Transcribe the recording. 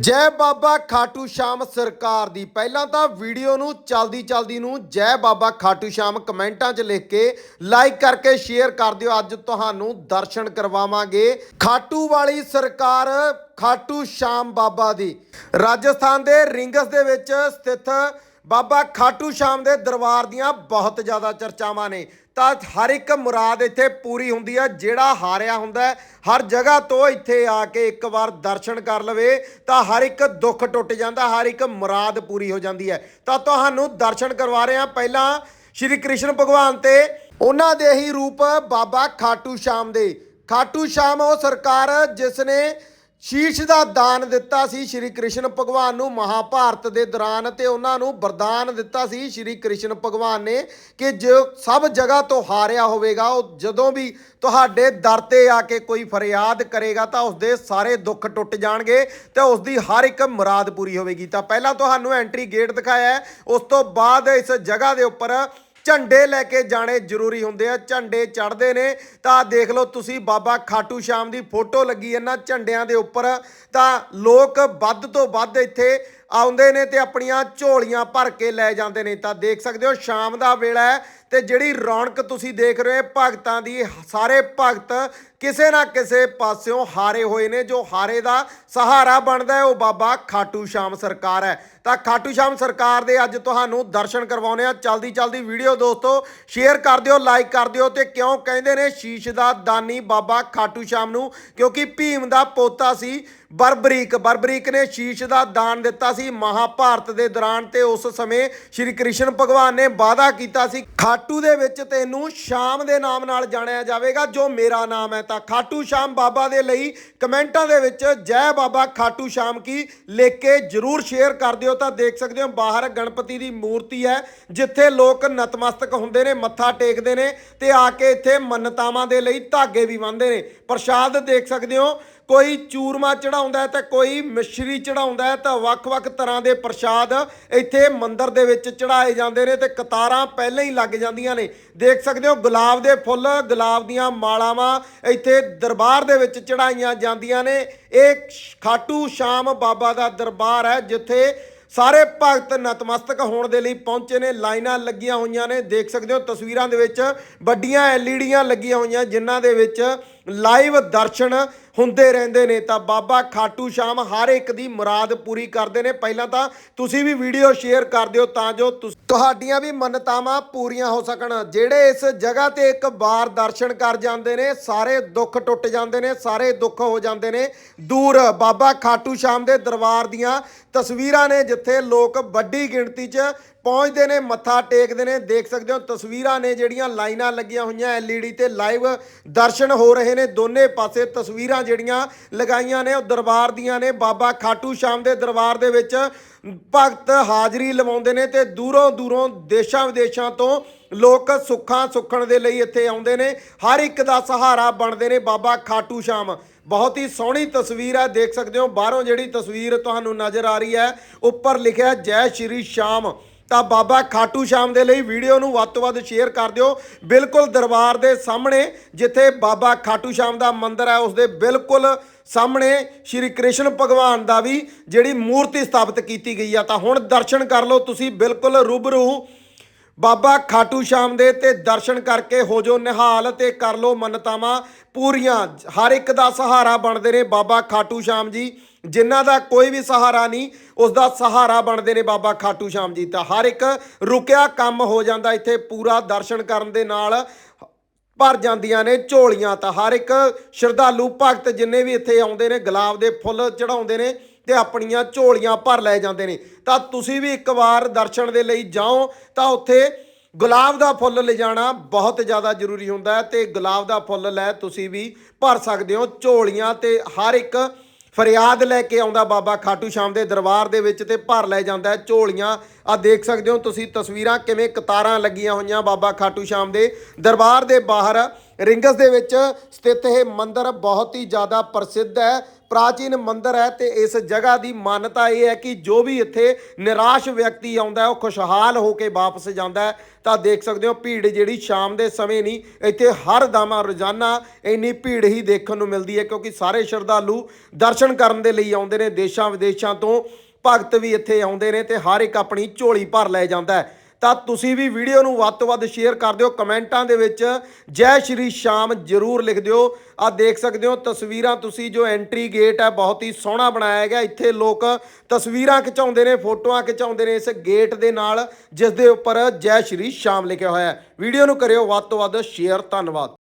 ਜੈ ਬਾਬਾ ਖਾਟੂ ਸ਼ਾਮ ਸਰਕਾਰ ਦੀ। ਪਹਿਲਾਂ ਤਾਂ ਵੀਡੀਓ ਨੂੰ ਚਲਦੀ ਚਲਦੀ ਨੂੰ ਜੈ ਬਾਬਾ ਖਾਟੂ ਸ਼ਾਮ ਕਮੈਂਟਾਂ 'ਚ ਲਿਖ ਕੇ ਲਾਈਕ ਕਰਕੇ ਸ਼ੇਅਰ ਕਰ ਦਿਓ। ਅੱਜ ਤੁਹਾਨੂੰ ਦਰਸ਼ਨ ਕਰਵਾਵਾਂਗੇ। ਖਾਟੂ ਵਾਲੀ ਸਰਕਾਰ ਖਾਟੂ ਸ਼ਾਮ ਬਾਬਾ ਦੀ। ਰਾਜਸਥਾਨ ਦੇ ਰਿੰਗਸ ਦੇ ਵਿੱਚ ਸਥਿਤ ਬਾਬਾ ਖਾਟੂ ਸ਼ਾਮ ਦੇ ਦਰਬਾਰ ਦੀਆਂ ਬਹੁਤ ਜ਼ਿਆਦਾ ਚਰਚਾਵਾਂ ਨੇ। ਤਾਂ ਹਰ ਇੱਕ ਮੁਰਾਦ ਇੱਥੇ ਪੂਰੀ ਹੁੰਦੀ ਹੈ ਜਿਹੜਾ ਹਾਰਿਆ ਹੁੰਦਾ ਹਰ ਜਗ੍ਹਾ ਤੋਂ ਇੱਥੇ ਆ ਕੇ ਇੱਕ ਵਾਰ ਦਰਸ਼ਨ ਕਰ ਲਵੇ, ਤਾਂ ਹਰ ਇੱਕ ਦੁੱਖ ਟੁੱਟ ਜਾਂਦਾ, ਹਰ ਇੱਕ ਮੁਰਾਦ ਪੂਰੀ ਹੋ ਜਾਂਦੀ ਹੈ। ਤਾਂ ਤੁਹਾਨੂੰ ਦਰਸ਼ਨ ਕਰਵਾ ਰਹੇ ਹਾਂ। ਪਹਿਲਾਂ ਸ਼੍ਰੀ ਕ੍ਰਿਸ਼ਨ ਭਗਵਾਨ ਤੇ ਉਹਨਾਂ ਦੇ ਹੀ ਰੂਪ ਬਾਬਾ ਖਾਟੂ ਸ਼ਾਮ ਦੇ। ਖਾਟੂ ਸ਼ਾਮ ਉਹ ਸਰਕਾਰ ਜਿਸ ਨੇ ਸ਼ੀਸ਼ ਦਾ ਦਾਨ ਦਿੱਤਾ ਸੀ ਸ਼੍ਰੀ ਕ੍ਰਿਸ਼ਨ ਭਗਵਾਨ ਨੂੰ, ਮਹਾਭਾਰਤ ਦੇ ਦੌਰਾਨ ਤੇ ਉਹਨਾਂ ਨੂੰ ਵਰਦਾਨ ਦਿੱਤਾ ਸੀ ਸ਼੍ਰੀ ਕ੍ਰਿਸ਼ਨ ਭਗਵਾਨ ਨੇ ਕਿ ਜੋ ਸਭ ਜਗ੍ਹਾ ਤੋਂ ਹਾਰਿਆ ਹੋਵੇਗਾ, ਉਹ ਜਦੋਂ ਵੀ ਤੁਹਾਡੇ ਦਰ ਤੇ ਆ ਕੇ ਕੋਈ ਫਰਿਆਦ ਕਰੇਗਾ ਤਾਂ ਉਸਦੇ ਸਾਰੇ ਦੁੱਖ ਟੁੱਟ ਜਾਣਗੇ ਤੇ ਉਸ ਦੀ ਹਰ ਇੱਕ ਮੁਰਾਦ ਪੂਰੀ ਹੋਵੇਗੀ। ਤਾਂ ਪਹਿਲਾਂ ਤੁਹਾਨੂੰ ਐਂਟਰੀ ਗੇਟ ਦਿਖਾਇਆ ਹੈ। ਉਸ ਤੋਂ ਬਾਅਦ ਇਸ ਜਗ੍ਹਾ ਦੇ ਉੱਪਰ ਝੰਡੇ ਲੈ ਕੇ ਜਾਣੇ ਜ਼ਰੂਰੀ ਹੁੰਦੇ ਆ, ਝੰਡੇ ਚੜਦੇ ਨੇ। ਤਾਂ ਦੇਖ ਲਓ ਤੁਸੀਂ ਬਾਬਾ ਖਾਟੂ ਸ਼ਾਮ ਦੀ ਫੋਟੋ ਲੱਗੀ ਇਹਨਾਂ ਝੰਡਿਆਂ ਦੇ ਉੱਪਰ। ਤਾਂ ਲੋਕ ਵੱਧ ਤੋਂ ਵੱਧ ਇੱਥੇ ਆਉਂਦੇ ਨੇ ਤੇ ਆਪਣੀਆਂ ਝੋਲੀਆਂ ਭਰ ਕੇ ਲੈ ਜਾਂਦੇ ਨੇ। ਤਾਂ ਦੇਖ ਸਕਦੇ ਹੋ, ਸ਼ਾਮ ਦਾ ਵੇਲਾ ਹੈ ਤੇ ਜਿਹੜੀ ਰੌਣਕ ਤੁਸੀਂ ਦੇਖ ਰਹੇ ਹੋ ਭਗਤਾਂ ਦੀ, ਸਾਰੇ ਭਗਤ ਕਿਸੇ ਨਾ ਕਿਸੇ ਪਾਸਿਓਂ ਹਾਰੇ ਹੋਏ ਨੇ। ਜੋ ਹਾਰੇ ਦਾ ਸਹਾਰਾ ਬਣਦਾ ਹੈ, ਉਹ ਬਾਬਾ ਖਾਟੂ ਸ਼ਾਮ ਸਰਕਾਰ ਹੈ। ਤਾਂ ਖਾਟੂ ਸ਼ਾਮ ਸਰਕਾਰ ਦੇ ਅੱਜ ਤੁਹਾਨੂੰ ਦਰਸ਼ਨ ਕਰਵਾਉਣੇ ਆ ਚਲਦੀ ਚਲਦੀ ਵੀਡੀਓ ਦੋਸਤੋ, ਸ਼ੇਅਰ ਕਰ ਦਿਓ, ਲਾਈਕ ਕਰ ਦਿਓ ਤੇ ਕਿਉਂ ਕਹਿੰਦੇ ਨੇ, ਸ਼ੀਸ਼ ਦਾ ਦਾਨੀ ਬਾਬਾ ਖਾਟੂ ਸ਼ਾਮ ਨੂੰ, ਕਿਉਂਕਿ ਭੀਮ ਦਾ ਪੋਤਾ ਸੀ ਬਰਬਰੀਕ। ਬਰਬਰੀਕ ਨੇ ਸ਼ੀਸ਼ ਦਾ ਦਾਨ ਦਿੱਤਾ ਸੀ। ਮਹਾਭਾਰਤ ਦੇ ਦੌਰਾਨ ਤੇ ਉਸ ਸਮੇਂ ਸ਼੍ਰੀ ਕ੍ਰਿਸ਼ਨ ਭਗਵਾਨ ਨੇ ਵਾਅਦਾ ਕੀਤਾ ਸੀ, ਖਾਟੂ ਦੇ ਵਿੱਚ ਤੈਨੂੰ ਸ਼ਾਮ ਦੇ ਨਾਮ ਨਾਲ ਜਾਣਿਆ ਜਾਵੇਗਾ, ਜੋ ਮੇਰਾ ਨਾਮ ਹੈ। ਤਾਂ ਖਾਟੂ ਸ਼ਾਮ ਬਾਬਾ ਦੇ ਲਈ ਕਮੈਂਟਾਂ ਦੇ ਵਿੱਚ, ਜੈ ਬਾਬਾ ਖਾਟੂ ਸ਼ਾਮ ਕੀ ਲਿਖ ਕੇ ਜਰੂਰ ਸ਼ੇਅਰ ਕਰ ਦਿਓ। ਤਾਂ ਦੇਖ ਸਕਦੇ ਹੋ, ਬਾਹਰ ਗਣਪਤੀ ਦੀ ਮੂਰਤੀ ਹੈ, ਜਿੱਥੇ ਲੋਕ ਨਤਮਸਤਕ ਹੁੰਦੇ ਨੇ, ਮੱਥਾ ਟੇਕਦੇ ਨੇ ਤੇ ਆ ਕੇ ਇੱਥੇ ਮੰਨਤਾਵਾਂ ਦੇ ਲਈ ਧਾਗੇ ਵੀ ਬੰਨ੍ਹਦੇ ਨੇ। ਪ੍ਰਸ਼ਾਦ ਦੇਖ ਸਕਦੇ ਹੋ ਕੋਈ ਚੂਰਮਾ ਚੜਾਉਂਦਾ ਹੈ ਕੋਈ ਮਿਸ਼ਰੀ ਚੜਾਉਂਦਾ ਤਾਂ ਵੱਖ-ਵੱਖ ਤਰ੍ਹਾਂ ਦੇ ਪ੍ਰਸ਼ਾਦ ਇੱਥੇ ਮੰਦਿਰ ਦੇ ਵਿੱਚ ਚੜਾਏ ਜਾਂਦੇ ਨੇ ਤੇ ਕਤਾਰਾਂ ਪਹਿਲਾਂ ਹੀ ਲੱਗ ਜਾਂਦੀਆਂ ਨੇ। ਦੇਖ ਸਕਦੇ ਹੋ, ਗੁਲਾਬ ਦੇ ਫੁੱਲ, ਗੁਲਾਬ ਦੀਆਂ ਮਾਲਾਵਾਂ ਇੱਥੇ ਦਰਬਾਰ ਦੇ ਵਿੱਚ ਚੜਾਈਆਂ ਜਾਂਦੀਆਂ ਨੇ। ਇਹ ਖਾਟੂ ਸ਼ਾਮ ਬਾਬਾ ਦਾ ਦਰਬਾਰ ਹੈ, ਜਿੱਥੇ ਸਾਰੇ ਭਗਤ ਨਤਮਸਤਕ ਹੋਣ ਦੇ ਲਈ ਪਹੁੰਚੇ ਨੇ। ਲਾਈਨਾਂ ਲੱਗੀਆਂ ਹੋਈਆਂ ਨੇ। ਦੇਖ ਸਕਦੇ ਹੋ, ਤਸਵੀਰਾਂ ਦੇ ਵਿੱਚ ਵੱਡੀਆਂ ਐਲਈਡੀਆਂ ਲੱਗੀਆਂ ਹੋਈਆਂ, ਜਿਨ੍ਹਾਂ ਦੇ ਵਿੱਚ ਲਾਈਵ ਦਰਸ਼ਨ ਹੁੰਦੇ ਰਹਿੰਦੇ ਨੇ। ਤਾਂ ਬਾਬਾ ਖਾਟੂ ਸ਼ਾਮ ਹਰ ਇੱਕ ਦੀ ਮੁਰਾਦ ਪੂਰੀ ਕਰਦੇ ਨੇ। ਪਹਿਲਾਂ ਤਾਂ ਤੁਸੀਂ ਵੀ ਵੀਡੀਓ ਸ਼ੇਅਰ ਕਰ ਦਿਓ ਤਾਂ ਜੋ ਤੁਹਾਡੀਆਂ ਵੀ ਮੰਨਤਾਵਾਂ ਪੂਰੀਆਂ ਹੋ ਸਕਣ। ਜਿਹੜੇ ਇਸ ਜਗ੍ਹਾ ਤੇ ਇੱਕ ਵਾਰ ਦਰਸ਼ਨ ਕਰ ਜਾਂਦੇ ਨੇ, ਸਾਰੇ ਦੁੱਖ ਟੁੱਟ ਜਾਂਦੇ ਨੇ, ਸਾਰੇ ਦੁੱਖ ਹੋ ਜਾਂਦੇ ਨੇ। ਦੂਰ ਬਾਬਾ ਖਾਟੂ ਸ਼ਾਮ ਦੇ ਦਰਬਾਰ ਦੀਆਂ ਤਸਵੀਰਾਂ ਨੇ, ਜਿੱਥੇ ਲੋਕ ਵੱਡੀ ਗਿਣਤੀ 'ਚ ਪਹੁੰਚਦੇ ਨੇ, ਮੱਥਾ ਟੇਕਦੇ ਨੇ, ਦੇਖ ਸਕਦੇ ਹੋ ਤਸਵੀਰਾਂ ਨੇ ਜਿਹੜੀਆਂ ਲਾਈਨਾਂ ਲੱਗੀਆਂ ਹੋਈਆਂ ਐਲਈਡੀ ਤੇ ਲਾਈਵ ਦਰਸ਼ਨ ਹੋ ਰਹੇ ਨੇ। ਦੋਨੇ ਪਾਸੇ ਤਸਵੀਰਾਂ ਜਿਹੜੀਆਂ ਲਗਾਈਆਂ ਨੇ, ਉਹ ਦਰਬਾਰ ਦੀਆਂ ਨੇ। ਬਾਬਾ ਖਾਟੂ ਸ਼ਾਮ ਦੇ ਦਰਬਾਰ ਦੇ ਵਿੱਚ ਭਗਤ ਹਾਜ਼ਰੀ ਲਵਾਉਂਦੇ ਨੇ ਤੇ ਦੂਰੋਂ ਦੂਰੋਂ ਦੇਸ਼ਾਂ ਵਿਦੇਸ਼ਾਂ ਤੋਂ ਲੋਕ ਸੁੱਖਾਂ ਸੁੱਖਣ ਦੇ ਲਈ ਇੱਥੇ ਆਉਂਦੇ ਨੇ। ਹਰ ਇੱਕ ਦਾ ਸਹਾਰਾ ਬਣਦੇ ਨੇ ਬਾਬਾ ਖਾਟੂ ਸ਼ਾਮ। ਬਹੁਤ ਹੀ ਸੋਹਣੀ ਤਸਵੀਰ ਹੈ ਦੇਖ ਸਕਦੇ ਹੋ। ਬਾਹਰੋਂ ਜਿਹੜੀ ਤਸਵੀਰ ਤੁਹਾਨੂੰ ਨਜ਼ਰ ਆ ਰਹੀ ਹੈ, ਉੱਪਰ ਲਿਖਿਆ ਜੈ ਸ਼੍ਰੀ ਸ਼ਾਮ। ਤਾਂ ਬਾਬਾ ਖਾਟੂ ਸ਼ਾਮ ਦੇ ਲਈ ਵੀਡੀਓ ਨੂੰ ਵੱਧ ਤੋਂ ਵੱਧ ਸ਼ੇਅਰ ਕਰ ਦਿਓ। ਬਿਲਕੁਲ ਦਰਬਾਰ ਦੇ ਸਾਹਮਣੇ ਜਿੱਥੇ ਬਾਬਾ ਖਾਟੂ ਸ਼ਾਮ ਦਾ ਮੰਦਿਰ ਹੈ ਉਸ ਦੇ ਬਿਲਕੁਲ ਸਾਹਮਣੇ ਸ਼੍ਰੀ ਕ੍ਰਿਸ਼ਨ ਭਗਵਾਨ ਦਾ ਵੀ ਜਿਹੜੀ ਮੂਰਤੀ ਸਥਾਪਿਤ ਕੀਤੀ ਗਈ ਆ। ਤਾਂ ਹੁਣ ਦਰਸ਼ਨ ਕਰ ਲਓ, ਤੁਸੀਂ ਬਿਲਕੁਲ ਰੂਬਰੂ ਬਾਬਾ ਖਾਟੂ ਸ਼ਾਮ ਦੇ ਤੇ ਦਰਸ਼ਨ ਕਰਕੇ ਹੋ ਜੋ ਨਿਹਾਲ ਤੇ ਕਰ ਲੋ ਮੰਨਤਾਵਾਂ ਪੂਰੀਆਂ। ਹਰ ਇੱਕ ਦਾ ਸਹਾਰਾ ਬਣਦੇ ਨੇ ਬਾਬਾ ਖਾਟੂ ਸ਼ਾਮ ਜੀ। ਜਿਨ੍ਹਾਂ ਦਾ ਕੋਈ ਵੀ ਸਹਾਰਾ ਨਹੀਂ, ਉਸ ਦਾ ਸਹਾਰਾ ਬਣਦੇ ਨੇ ਬਾਬਾ ਖਾਟੂ ਸ਼ਾਮ ਜੀ ਤਾਂ ਹਰ ਇੱਕ ਰੁਕਿਆ ਕੰਮ ਹੋ ਜਾਂਦਾ ਇੱਥੇ ਪੂਰਾ ਦਰਸ਼ਨ ਕਰਨ ਦੇ ਨਾਲ। ਭਰ ਜਾਂਦੀਆਂ ਨੇ ਝੋਲੀਆਂ ਤਾਂ ਹਰ ਇੱਕ ਸ਼ਰਧਾਲੂ ਭਗਤ ਜਿੰਨੇ ਵੀ ਇੱਥੇ ਆਉਂਦੇ ਨੇ, ਗੁਲਾਬ ਦੇ ਫੁੱਲ ਚੜਾਉਂਦੇ ਨੇ ਤੇ ਆਪਣੀਆਂ ਝੋਲੀਆਂ ਭਰ ਲੈ ਜਾਂਦੇ ਨੇ। ਤਾਂ ਤੁਸੀਂ ਵੀ ਇੱਕ ਵਾਰ ਦਰਸ਼ਨ ਦੇ ਲਈ ਜਾਓ, ਤਾਂ ਉੱਥੇ ਗੁਲਾਬ ਦਾ ਫੁੱਲ ਲਿਜਾਣਾ ਬਹੁਤ ਜ਼ਿਆਦਾ ਜ਼ਰੂਰੀ ਹੁੰਦਾ ਹੈ ਤੇ ਗੁਲਾਬ ਦਾ ਫੁੱਲ ਲੈ ਤੁਸੀਂ ਵੀ ਭਰ ਸਕਦੇ ਹੋ। ਝੋਲੀਆਂ ਤੇ ਹਰ ਇੱਕ ਫਰਿਆਦ ਲੈ ਕੇ ਆਉਂਦਾ ਬਾਬਾ ਖਾਟੂ ਸ਼ਾਮ ਦੇ ਦਰਬਾਰ ਦੇ ਵਿੱਚ ਤੇ ਭਰ ਲੈ ਜਾਂਦਾ ਝੋਲੀਆਂ ਆ ਦੇਖ ਸਕਦੇ ਹੋ ਤੁਸੀਂ ਤਸਵੀਰਾਂ ਕਿਵੇਂ ਕਤਾਰਾਂ ਲੱਗੀਆਂ ਹੋਈਆਂ ਬਾਬਾ ਖਾਟੂ ਸ਼ਾਮ ਦੇ ਦਰਬਾਰ ਦੇ ਬਾਹਰ। ਰਿੰਗਸ ਦੇ ਵਿੱਚ ਸਥਿਤ ਇਹ ਮੰਦਿਰ ਬਹੁਤ ਹੀ ਜ਼ਿਆਦਾ ਪ੍ਰਸਿੱਧ ਹੈ। ਪ੍ਰਾਚੀਨ ਮੰਦਿਰ ਹੈ ਤੇ ਇਸ ਜਗ੍ਹਾ ਦੀ ਮਾਨਤਾ ਇਹ ਹੈ ਕਿ ਜੋ ਵੀ ਇੱਥੇ ਨਿਰਾਸ਼ ਵਿਅਕਤੀ ਆਉਂਦਾ ਹੈ, ਉਹ ਖੁਸ਼ਹਾਲ ਹੋ ਕੇ ਵਾਪਸ ਜਾਂਦਾ ਹੈ। ਤਾਂ ਦੇਖ ਸਕਦੇ ਹੋ ਭੀੜ ਜਿਹੜੀ ਸ਼ਾਮ ਦੇ ਸਮੇਂ ਨਹੀਂ, ਇੱਥੇ ਹਰ ਦਮ ਰੋਜ਼ਾਨਾ ਇੰਨੀ ਭੀੜ ਹੀ ਦੇਖਣ ਨੂੰ ਮਿਲਦੀ ਹੈ ਕਿਉਂਕਿ ਸਾਰੇ ਸ਼ਰਧਾਲੂ ਦਰਸ਼ਨ ਕਰਨ ਦੇ ਲਈ ਆਉਂਦੇ ਨੇ ਦੇਸ਼ਾਂ ਵਿਦੇਸ਼ਾਂ ਤੋਂ। ਭਗਤ ਵੀ ਇੱਥੇ ਆਉਂਦੇ ਨੇ ਤੇ ਹਰ ਇੱਕ ਆਪਣੀ ਝੋਲੀ ਭਰ ਲੈ ਜਾਂਦਾ ਹੈ। ਤਾਂ ਤੁਸੀਂ ਵੀ ਵੀਡੀਓ ਨੂੰ ਵੱਧ ਤੋਂ ਵੱਧ ਸ਼ੇਅਰ ਕਰ ਦਿਓ। ਕਮੈਂਟਾਂ ਦੇ ਵਿੱਚ ਜੈ ਸ਼੍ਰੀ ਸ਼ਾਮ ਜਰੂਰ ਲਿਖ ਦਿਓ। ਆ ਦੇਖ ਸਕਦੇ ਹੋ ਤਸਵੀਰਾਂ ਤੁਸੀਂ ਜੋ ਐਂਟਰੀ ਗੇਟ ਹੈ, ਬਹੁਤ ਹੀ ਸੋਹਣਾ ਬਣਾਇਆ ਗਿਆ। ਇੱਥੇ ਲੋਕ ਤਸਵੀਰਾਂ ਖਿਚਾਉਂਦੇ ਨੇ, ਫੋਟੋਆਂ ਖਿਚਾਉਂਦੇ ਨੇ ਇਸ ਗੇਟ ਦੇ ਨਾਲ, ਜਿਸ ਦੇ ਉੱਪਰ ਜੈ ਸ਼੍ਰੀ ਸ਼ਾਮ ਲਿਖਿਆ ਹੋਇਆ ਹੈ। ਵੀਡੀਓ ਨੂੰ ਕਰਿਓ ਵੱਧ ਤੋਂ ਵੱਧ ਸ਼ੇਅਰ। ਧੰਨਵਾਦ।